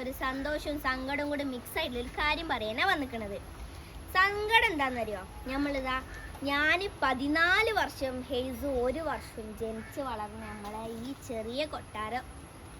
ഒരു സന്തോഷവും സങ്കടവും കൂടി മിക്സ് ആയിട്ടുള്ള ഒരു കാര്യം പറയാനാണ് വന്നിക്കണത്. സങ്കടം എന്താണെന്നറിയോ നമ്മളിതാ ഞാൻ പതിനാല് വർഷം ഹെയ്സ് ഒരു വർഷം ജനിച്ച് വളർന്ന നമ്മളെ ഈ ചെറിയ കൊട്ടാരം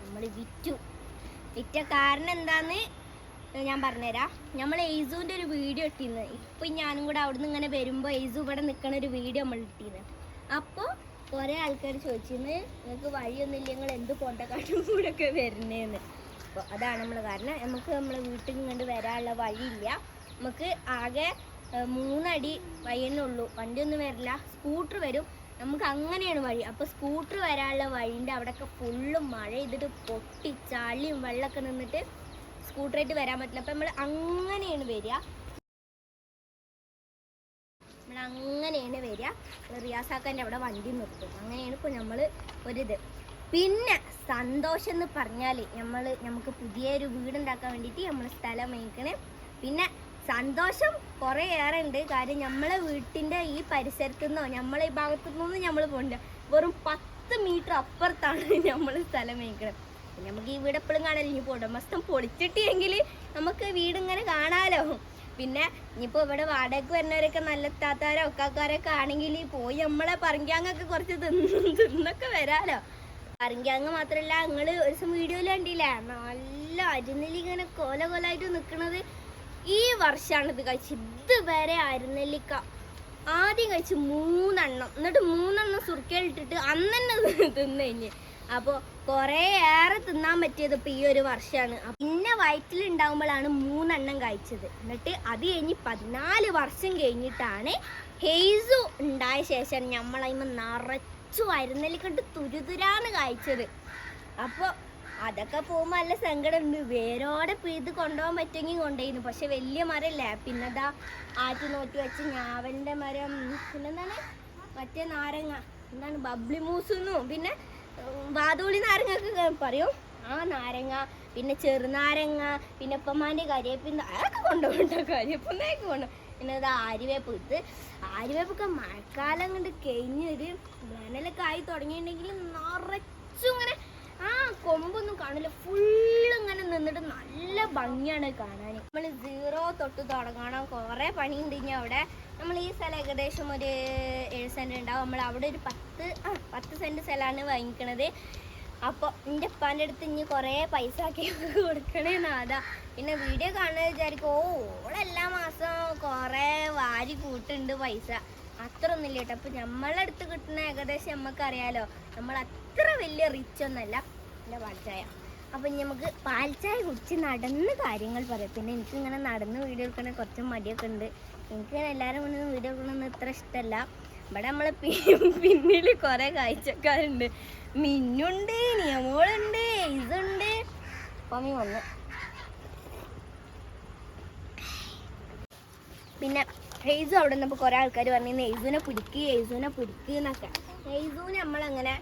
നമ്മൾ വിറ്റു. വിറ്റ കാരണം എന്താന്ന് ഞാൻ പറഞ്ഞുതരാം. നമ്മൾ എയ്സുവിന്റെ ഒരു വീഡിയോ ഇട്ടിരുന്നു. ഇപ്പം ഞാനും കൂടെ അവിടുന്ന് ഇങ്ങനെ വരുമ്പോൾ എയ്സു ഇവിടെ നിൽക്കണ ഒരു വീഡിയോ നമ്മൾ ഇട്ടിരുന്നു. അപ്പോൾ കുറേ ആൾക്കാർ ചോദിച്ചിരുന്നു നിങ്ങൾക്ക് വഴിയൊന്നുമില്ല നിങ്ങൾ എന്ത് പൊണ്ടക്കാട്ടും കൂടെ ഒക്കെ അപ്പോൾ അതാണ് നമ്മൾ കാരണം. നമുക്ക് നമ്മളെ വീട്ടിൽ ഇങ്ങോട്ട് വരാനുള്ള വഴിയില്ല. നമുക്ക് ആകെ മൂന്നടി വഴിയേ ഉള്ളൂ. വണ്ടിയൊന്നും വരില്ല. സ്കൂട്ടർ വരും. നമുക്ക് അങ്ങനെയാണ് വഴി. അപ്പോൾ സ്കൂട്ടർ വരാനുള്ള വഴീന്റെ അവിടെയൊക്കെ ഫുള്ളും മഴ ചെയ്തിട്ട് പൊട്ടി ചളിയും വെള്ളമൊക്കെ നിന്നിട്ട് സ്കൂട്ടറായിട്ട് വരാൻ പറ്റില്ല. അപ്പം നമ്മൾ അങ്ങനെയാണ് വരിക. നമ്മൾ അങ്ങനെയാണ് വരിക. റിയാസാക്കാന്റെ അവിടെ വണ്ടി നിർത്തും. അങ്ങനെയാണ് ഇപ്പോൾ നമ്മൾ ഒരിത്. പിന്നെ സന്തോഷം എന്ന് പറഞ്ഞാൽ നമ്മൾ നമുക്ക് പുതിയൊരു വീടുണ്ടാക്കാൻ വേണ്ടിയിട്ട് നമ്മൾ സ്ഥലം മേടിക്കണേ പിന്നെ സന്തോഷം കുറേ ഏറെ ഉണ്ട് കാര്യം നമ്മളെ വീട്ടിന്റെ ഈ പരിസരത്തു നിന്നോ നമ്മളെ ഈ ഭാഗത്തു നിന്നൊന്നും നമ്മൾ പോകണ്ട വെറും പത്ത് മീറ്റർ അപ്പുറത്താണ് നമ്മൾ സ്ഥലം മേടിക്കണത് പിന്നെ നമുക്ക് ഈ വീട് എപ്പോഴും കാണാലോ ഇനി ഉടമസ്ഥം പൊളിച്ചിട്ടെങ്കിൽ നമുക്ക് വീട് ഇങ്ങനെ കാണാലോ. പിന്നെ ഇനിയിപ്പോൾ ഇവിടെ വാടകയ്ക്ക് വരുന്നവരൊക്കെ നല്ല താത്താരോ ഒക്കാക്കാരൊക്കെ ആണെങ്കിൽ പോയി നമ്മളെ പറങ്കാങ്ങൊക്കെ കുറച്ച് തിന്ന് തിന്നൊക്കെ വരാലോ. പറങ്കാങ്ങ് മാത്രമല്ല നിങ്ങൾ ഒരു ദിവസം വീഡിയോയിൽ കണ്ടില്ലേ? നല്ല അരിനെല്ലി ഇങ്ങനെ കൊല കൊലായിട്ട് നിൽക്കുന്നത് ഈ വർഷമാണ് ഇത് കഴിച്ചത്. ഇതുവരെ അരിനെല്ലിക്ക ആദ്യം കഴിച്ച് മൂന്നെണ്ണം. എന്നിട്ട് മൂന്നെണ്ണം സുർക്കയിലിട്ടിട്ട് അന്ന് തന്നെ തിന്നു കഴിഞ്ഞ്. അപ്പോൾ കുറേ ഏറെ തിന്നാൻ പറ്റിയത് ഇപ്പോൾ ഈ ഒരു വർഷമാണ് പിന്നെ വയറ്റിലുണ്ടാകുമ്പോഴാണ് മൂന്നെണ്ണം കഴിച്ചത്. എന്നിട്ട് അത് കഴിഞ്ഞ് പതിനാല് വർഷം കഴിഞ്ഞിട്ടാണ് ഹെയ്സു ഉണ്ടായ ശേഷം നമ്മളതിമ നിറച്ചു അരുന്നലിക്കണ്ട് തുരുതുരാണ് കായ്ച്ചത്. അപ്പോൾ അതൊക്കെ പോകുമ്പോൾ നല്ല സങ്കടമുണ്ട്. വേരോടെ പിഴുത് കൊണ്ടുപോകാൻ പറ്റുമെങ്കിൽ കൊണ്ടുപോയിരുന്നു പക്ഷെ വലിയ മരമല്ലേ പിന്നെതാ ആറ്റി നോറ്റി വെച്ച് ഞാവലിന്റെ മരം പിന്നെന്താണ്? മറ്റേ നാരങ്ങ. എന്താണ്? ബബ്ലി മൂസെന്നും. പിന്നെ വാതോളി നാരങ്ങ ഒക്കെ പറയും. ആ നാരങ്ങ പിന്നെ ചെറുനാരങ്ങ പിന്നെ ഉപ്പമാന്റെ കരിയേപ്പിൻ അതൊക്കെ കൊണ്ടുപോകണ്ട കരിയപ്പന്നൊക്കെ കൊണ്ടു പിന്നെ അത് ആര്യവേപ്പ് ഇത് ആര്യവേപ്പൊക്കെ മഴക്കാലം കൊണ്ട് കഴിഞ്ഞൊരു വേനലൊക്കെ ആയി തുടങ്ങിയിട്ടുണ്ടെങ്കിൽ നിറച്ചും ഇങ്ങനെ ആ കൊമ്പൊന്നും കാണില്ല. ഫുള്ള് ഇങ്ങനെ നിന്നിട്ട് നല്ല ഭംഗിയാണ് കാണാൻ. നമ്മൾ സീറോ തൊട്ട് തുടങ്ങണം. കുറേ പണിയുണ്ട് ഇനി അവിടെ. നമ്മൾ ഈ സ്ഥലം ഏകദേശം ഒരു ഏഴ് സെന്റ് ഉണ്ടാവും. നമ്മൾ അവിടെ ഒരു പത്ത് ആ പത്ത് സെന്റ് സ്ഥലമാണ് വാങ്ങിക്കണത്. അപ്പോൾ എന്റെ ഉപ്പാന്റെ അടുത്ത് ഇനി കുറേ പൈസ ആക്കി കൊടുക്കണേന്ന് അതാ പിന്നെ വീഡിയോ കാണുന്ന വിചാരിക്കും ഓളെല്ലാ മാസം കുറേ വാരി കൂട്ടുണ്ട് പൈസ. അത്ര ഒന്നുമില്ല കേട്ടോ. അപ്പോൾ നമ്മളെ അടുത്ത് കിട്ടുന്ന ഏകദേശം നമുക്കറിയാലോ നമ്മൾ അത്ര വലിയ റിച്ച് ഒന്നല്ല. എന്റെ പാൽച്ചായ. അപ്പം നമുക്ക് പാൽച്ചായ കുടിച്ച് നടന്ന് കാര്യങ്ങൾ പറയാം. പിന്നെ എനിക്ക് ഇങ്ങനെ നടന്ന് വീഡിയോ എടുക്കണ കുറച്ച് മടിയൊക്കെ ഉണ്ട്. എനിക്ക് എല്ലാവരും മുന്നിൽ വീഡിയോ എടുക്കണമെന്ന് ഇത്ര ഇഷ്ടമല്ല ഇവിടെ നമ്മളെ പിന്നിൽ കുറെ കാഴ്ചക്കാരുണ്ട്. മിന്നുണ്ട് നിയമോളുണ്ട് ഇതുണ്ട്. പമ്മി വന്ന്. പിന്നെ ഹെയ്സു അവിടെ നിന്നപ്പോൾ കുറേ ആൾക്കാർ പറഞ്ഞു എയ്സുവിനെ പിടിക്ക് എയ്സുവിനെ പിടിക്ക് എന്നൊക്കെ. എയ്സുവിനെ നമ്മളങ്ങനെ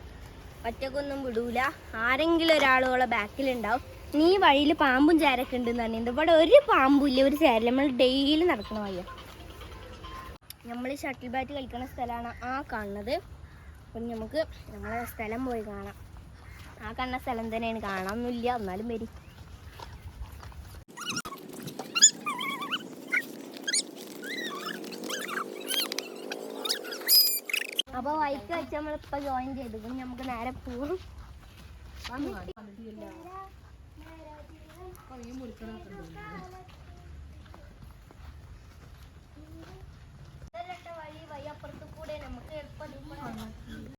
ഒറ്റക്കൊന്നും വിടൂല. ആരെങ്കിലും ഒരാളോളെ ബാക്കിലുണ്ടാവും. നീ വഴിയിൽ പാമ്പും ചേരൊക്കെ ഉണ്ടെന്ന് പറഞ്ഞിട്ടുണ്ട്. ഇവിടെ ഒരു പാമ്പും ഇല്ല ഒരു ചേരില്ല നമ്മൾ ഡെയിലി നടക്കണ വഴിയ. നമ്മൾ ഷട്ടിൽ ബാറ്റ് കളിക്കുന്ന സ്ഥലമാണ് ആ കാണുന്നത്. അപ്പം നമുക്ക് നമ്മളെ സ്ഥലം പോയി കാണാം. ആ കാണുന്ന സ്ഥലം തന്നെയാണ്. കാണാനൊന്നുമില്ല എന്നാലും വരും. അപ്പൊ വൈക്ക് വെച്ച് നമ്മളിപ്പോ ജോയിൻ ചെയ്തു. പിന്നെ നമുക്ക് നേരെ പോവാം. ഇതല്ലട്ടോ Pada?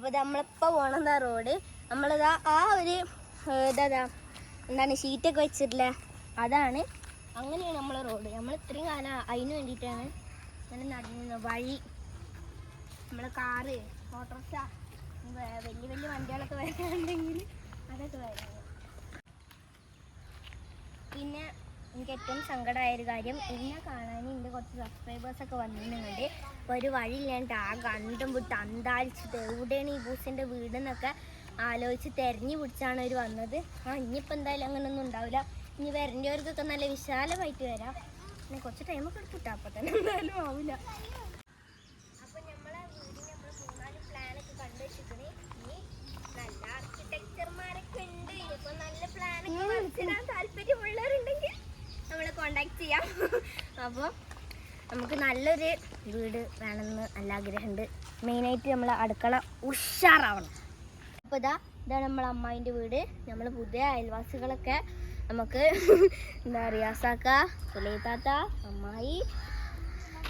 അപ്പൊ നമ്മളിപ്പോ പോണെന്താ റോഡ്. നമ്മളിതാ ആ ഒരു ഇതാ എന്താണ് ഷീറ്റൊക്കെ വെച്ചിട്ടില്ലേ? അതാണ് അങ്ങനെയാണ് നമ്മളെ റോഡ്. നമ്മൾ ഇത്രയും കാലം അതിന് വേണ്ടിയിട്ടാണ് ഇങ്ങനെ നടന്നിരുന്നത്. വഴി നമ്മളെ കാറ് ഓട്ടോറിക്ഷ വലിയ വലിയ വണ്ടികളൊക്കെ വരാനുണ്ടെങ്കിൽ അതൊക്കെ വരാം. പിന്നെ എനിക്ക് ഏറ്റവും സങ്കടമായ ഒരു കാര്യം എന്നെ കാണാൻ എന്റെ കുറച്ച് സബ്സ്ക്രൈബേഴ്സ് ഒക്കെ വന്നിരുന്നുണ്ട് അപ്പോൾ ഒരു വഴിയില്ലാണ്ട് ആ കണ്ടും വിട്ട് അന്താളിച്ചിട്ട് എവിടെയാണ് ഈ ബൂസിന്റെ വീടെന്നൊക്കെ ആലോചിച്ച് തിരഞ്ഞു പിടിച്ചാണ് അവർ വന്നത്. ആ ഇനിയിപ്പോൾ എന്തായാലും അങ്ങനെയൊന്നും ഉണ്ടാവില്ല. ഇനി വരേണ്ടവർക്കൊക്കെ നല്ല വിശാലമായിട്ട് വരാം. പിന്നെ കുറച്ച് ടൈമൊക്കെ എടുത്തിട്ടാ അപ്പോൾ തന്നെ എന്തായാലും ആവില്ല. അപ്പോൾ നമ്മളെ വീടിന് നമ്മൾ മൂന്നാൽ പ്ലാനൊക്കെ കണ്ടു വെച്ചിട്ടുണ്ട് ഇനി നല്ല ആർക്കിടെക്ചർമാരൊക്കെ ഉണ്ട്. ഇപ്പൊ നല്ല പ്ലാനൊക്കെ നമ്മളെ കോണ്ടാക്ട് ചെയ്യാം. അപ്പോൾ നമുക്ക് നല്ലൊരു വീട് വേണമെന്ന് നല്ല ആഗ്രഹമുണ്ട്. മെയിനായിട്ട് നമ്മൾ അടുക്കള ഉഷാറാവണം. അപ്പോൾ ഇതാ ഇതാണ് നമ്മളെ അമ്മായിന്റെ വീട്. നമ്മൾ പുതിയ അയൽവാസികളൊക്കെ നമുക്ക് എന്താ റിയാസാക്ക സുലൈത്താത്ത അമ്മായി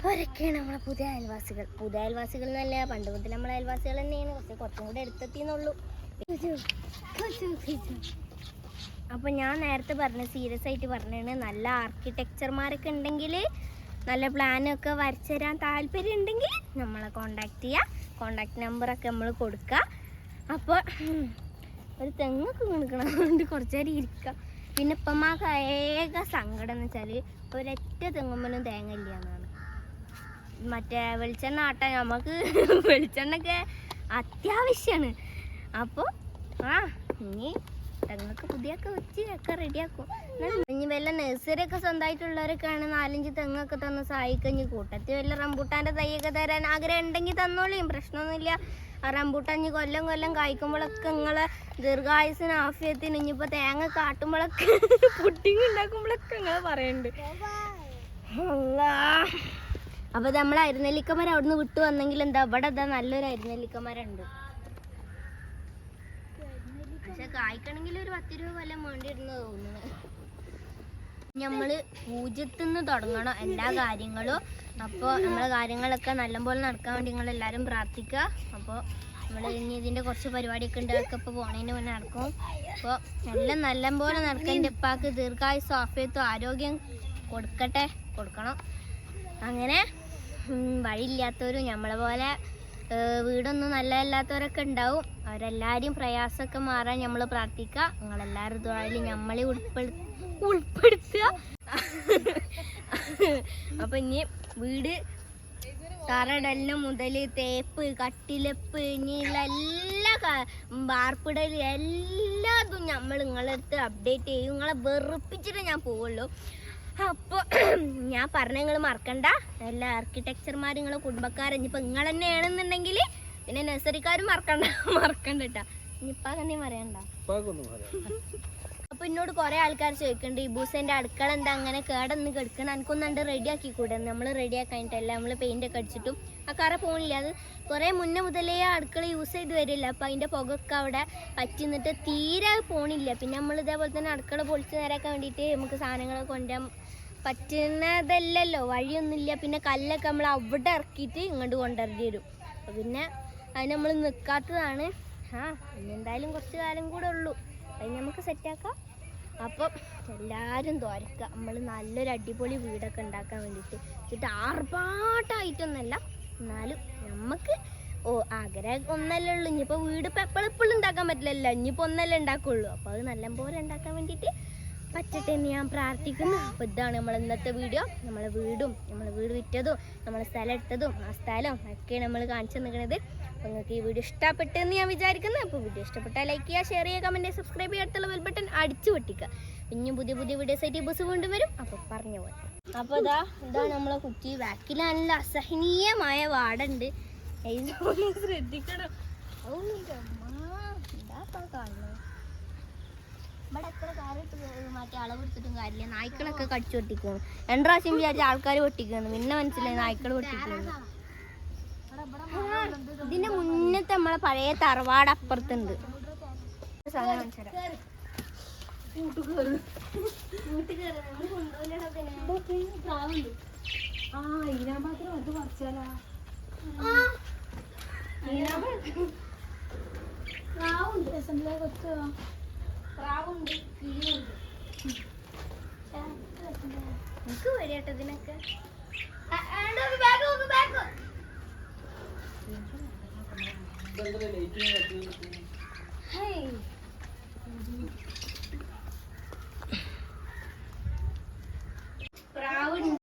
അവരൊക്കെയാണ് നമ്മളെ പുതിയ അയൽവാസികൾ. പുതിയ അയൽവാസികൾ എന്നല്ല പണ്ട് മുതൽ നമ്മളെ അയൽവാസികൾ തന്നെയാണ്. പക്ഷെ കുറച്ചും കൂടെ എടുത്തെത്തിന്നുള്ളൂ അപ്പൊ ഞാൻ നേരത്തെ പറഞ്ഞ സീരിയസ് ആയിട്ട് പറഞ്ഞാണ് നല്ല ആർക്കിടെക്ചർമാരൊക്കെ ഉണ്ടെങ്കിൽ നല്ല പ്ലാനൊക്കെ വരച്ചു തരാൻ താല്പര്യം ഉണ്ടെങ്കിൽ നമ്മളെ കോണ്ടാക്ട് ചെയ്യുക കോണ്ടാക്ട് നമ്പറൊക്കെ നമ്മൾ കൊടുക്കുക അപ്പോൾ ഒരു തെങ്ങൊക്കെ അതുകൊണ്ട് കുറച്ച് നേരം ഇരിക്കാം. പിന്നെ ഇപ്പമ്മക്ക് ഏക സങ്കടം എന്ന് വെച്ചാൽ ഒരൊറ്റ തെങ്ങുമ്പോഴും തേങ്ങ ഇല്ല എന്നാണ് മറ്റേ വെളിച്ചെണ്ണ ആട്ടാൻ നമുക്ക് വെളിച്ചെണ്ണൊക്കെ അത്യാവശ്യമാണ് അപ്പോൾ ആ ഇനി തെങ്ങൊക്കെ പുതിയൊക്കെ വെച്ച് ഒക്കെ റെഡിയാക്കും. ഇനി വല്ല നഴ്സറി ഒക്കെ നാലഞ്ച് തെങ്ങൊക്കെ തന്ന് സഹായിക്കഞ്ഞ് കൂട്ടത്തിൽ വല്ല റംബൂട്ടാന്റെ തൈയൊക്കെ തരാൻ ആഗ്രഹം ഉണ്ടെങ്കിൽ തന്നോളിയും. പ്രശ്നമൊന്നുമില്ല. ആ റംബൂട്ടാൻ ഇനി കൊല്ലം കൊല്ലം കായ്ക്കുമ്പോഴൊക്കെ നിങ്ങളെ ദീർഘായുസിന് ആഫിയത്തിന് ഇനിയിപ്പോൾ തേങ്ങ കാട്ടുമ്പോഴൊക്കെ പുട്ടിങ് ഉണ്ടാക്കുമ്പോഴൊക്കെ നിങ്ങൾ പറയുന്നുണ്ട് അല്ലാ അപ്പൊ നമ്മൾ അരുന്നെല്ലിക്കമരം അവിടുന്ന് വിട്ടു വന്നെങ്കിൽ എന്താ? ഇവിടെ ഇതാ നല്ലൊരു അരുന്നെല്ലിക്കമരം ഉണ്ട് പക്ഷെ കായ്ക്കണമെങ്കിൽ ഒരു പത്ത് രൂപ വല്ലതും വേണ്ടിയിരുന്നു തോന്നുന്നു. നമ്മൾ പൂജ്യത്തിൽ നിന്ന് തുടങ്ങണം എല്ലാ കാര്യങ്ങളും. അപ്പോൾ നമ്മളെ കാര്യങ്ങളൊക്കെ നല്ലപോലെ നടക്കാൻ വേണ്ടി നിങ്ങൾ എല്ലാവരും പ്രാർത്ഥിക്കുക. അപ്പോൾ നമ്മൾ ഇനി ഇതിന്റെ കുറച്ച് പരിപാടിയൊക്കെ ഉണ്ട് അതൊക്കെ ഇപ്പോൾ പോണേന്റെ മുന്നേ നടക്കും. അപ്പോൾ എല്ലാം നല്ലപോലെ നടക്കാൻ എന്റെ ഉപ്പാക്ക് ദീർഘായുസ് ആഫിയത്തും ആരോഗ്യം കൊടുക്കട്ടെ കൊടുക്കണം. അങ്ങനെ വഴിയില്ലാത്തവരും നമ്മളെ പോലെ വീടൊന്നും നല്ലതല്ലാത്തവരൊക്കെ ഉണ്ടാവും. അവരെല്ലാവരും പ്രയാസമൊക്കെ മാറാൻ നമ്മൾ പ്രാർത്ഥിക്കുക. നിങ്ങളെല്ലാവരും ഇതുവായാലും നമ്മളെ ഉൾപ്പെടു ഉൾപ്പെടുത്തുക. അപ്പം ഇനി വീട് തറടലിന് മുതൽ തേപ്പ് കട്ടിലപ്പ് ഇനിയുള്ള എല്ലാ വാർപ്പിടൽ എല്ലാതും നമ്മൾ നിങ്ങളെ അടുത്ത് അപ്ഡേറ്റ് ചെയ്യും. നിങ്ങളെ വെറുപ്പിച്ചിട്ട് ഞാൻ പോവുള്ളൂ. അപ്പോൾ ഞാൻ പറഞ്ഞ നിങ്ങൾ മറക്കണ്ട. എല്ലാ ആർക്കിടെക്ചർമാർ നിങ്ങളെ കുടുംബക്കാർ ഇനിയിപ്പോൾ നിങ്ങൾ തന്നെയാണെന്നുണ്ടെങ്കിൽ പിന്നെ നഴ്സറിക്കാരും മറക്കണ്ട മറക്കണ്ട കേട്ടാ പറയണ്ട. അപ്പൊ എന്നോട് കുറെ ആൾക്കാർ ചോദിക്കുന്നുണ്ട് ഈ ബൂസന്റെ അടുക്കള എന്താ അങ്ങനെ കേടന്ന് കിടക്കണം? എനിക്കൊന്നുണ്ട് റെഡി ആക്കി കൂടെ. നമ്മൾ റെഡി ആക്കാനിട്ടല്ല നമ്മൾ പെയിന്റ് ഒക്കെ അടിച്ചിട്ടും. ആ കറ പോണില്ല. അത് കുറെ മുന്നേ മുതലേ ആ അടുക്കള യൂസ് ചെയ്ത് വരില്ല. അപ്പൊ അതിന്റെ പുകയൊക്കെ അവിടെ പറ്റി നിന്നിട്ട് തീരെ പോണില്ല. പിന്നെ നമ്മൾ ഇതേപോലെ തന്നെ അടുക്കള പൊളിച്ചു നേരാക്കാൻ വേണ്ടിയിട്ട് നമുക്ക് സാധനങ്ങളൊക്കെ കൊണ്ടുവരാൻ പറ്റുന്നതല്ലല്ലോ. വഴിയൊന്നുമില്ല. പിന്നെ കല്ലൊക്കെ നമ്മൾ അവിടെ ഇറക്കിയിട്ട് ഇങ്ങോട്ട് കൊണ്ടുവരേണ്ടി വരും. പിന്നെ അതിന് നമ്മൾ നിൽക്കാത്തതാണ് ആ എന്തായാലും കുറച്ച് കാലം കൂടെ ഉള്ളൂ. അത് നമുക്ക് സെറ്റാക്കാം അപ്പം എല്ലാവരും തോരക്കുക നമ്മൾ നല്ലൊരു അടിപൊളി വീടൊക്കെ ഉണ്ടാക്കാൻ വേണ്ടിയിട്ട്. എന്നിട്ട് ആർഭാട്ടായിട്ടൊന്നല്ല. എന്നാലും നമുക്ക് ഓ ആഗ്രഹം ഒന്നല്ലേ ഉള്ളൂ. ഇനിയിപ്പോൾ വീട് ഇപ്പം എപ്പോഴും എപ്പോഴും ഉണ്ടാക്കാൻ പറ്റില്ലല്ലോ. ഇനിയിപ്പോൾ ഒന്നല്ലേ ഉണ്ടാക്കുള്ളൂ. അപ്പോൾ അത് നല്ലപോലെ ഉണ്ടാക്കാൻ വേണ്ടിയിട്ട് പറ്റട്ടെ എന്ന് ഞാൻ പ്രാർത്ഥിക്കുന്നു. അപ്പോൾ ഇതാണ് നമ്മൾ ഇന്നത്തെ വീഡിയോ. നമ്മളെ വീടും നമ്മളെ വീട് വിറ്റതും നമ്മളെ സ്ഥലം എടുത്തതും ആ സ്ഥലം ഒക്കെ നമ്മൾ കാണിച്ചു നിൽക്കുന്നത് അപ്പോൾ നിങ്ങൾക്ക് ഈ വീഡിയോ ഇഷ്ടപ്പെട്ടെന്ന് ഞാൻ വിചാരിക്കുന്നു. അപ്പോൾ വീഡിയോ ഇഷ്ടപ്പെട്ടാൽ ലൈക്ക് ചെയ്യുക ഷെയർ ചെയ്യുക കമന്റ് സബ്സ്ക്രൈബ് ചെയ്യുക അടുത്തുള്ള ബെൽ ബട്ടൺ അടിച്ചു പൊട്ടിക്കുക. ഇനിയും പുതിയ പുതിയ വീഡിയോസ് ആയിട്ട് ബസ് കൊണ്ടുവരും വരും. അപ്പോൾ പറഞ്ഞു പോലെ അപ്പോൾ ഇതാ ഇതാണ് നമ്മളെ കുറ്റി ബാക്കിൽ നല്ല അസഹനീയമായ വാടുണ്ട്. ശ്രദ്ധിക്കണം. ഇപ്പൊ കാണുന്നത് ഇവിടെ എത്ര കാറിട്ട് മറ്റേ അളവ് എടുത്തിട്ടും കാര്യമില്ല നായ്ക്കളൊക്കെ കടിച്ചു പൊട്ടിക്കുന്നു രണ്ടു പ്രാവശ്യം വിചാരിച്ച ആൾക്കാർ പൊട്ടിക്കുന്നു പിന്നെ മനസ്സിലായി നായ്ക്കൾ പൊട്ടിക്കുന്നു ഇതിന്റെ മുന്നത്തെ നമ്മളെ പഴയ തറവാട് അപ്പുറത്തുണ്ട് ആ സാധനം കാണിച്ചു തരാം. വീട്ടിൽ കേറ്. നമ്മൾ കൊണ്ടുപോയില്ലടാ ഇതിനെ. ആ ഈനാ മാത്രം അത് പറിച്ചാലാ ആ. പ്രാവുണ്ട്. കിളിയുണ്ട് എനിക്ക് പേടിയാട്ടോ ഇതിനൊക്കെ. ആ, ആണ്ട്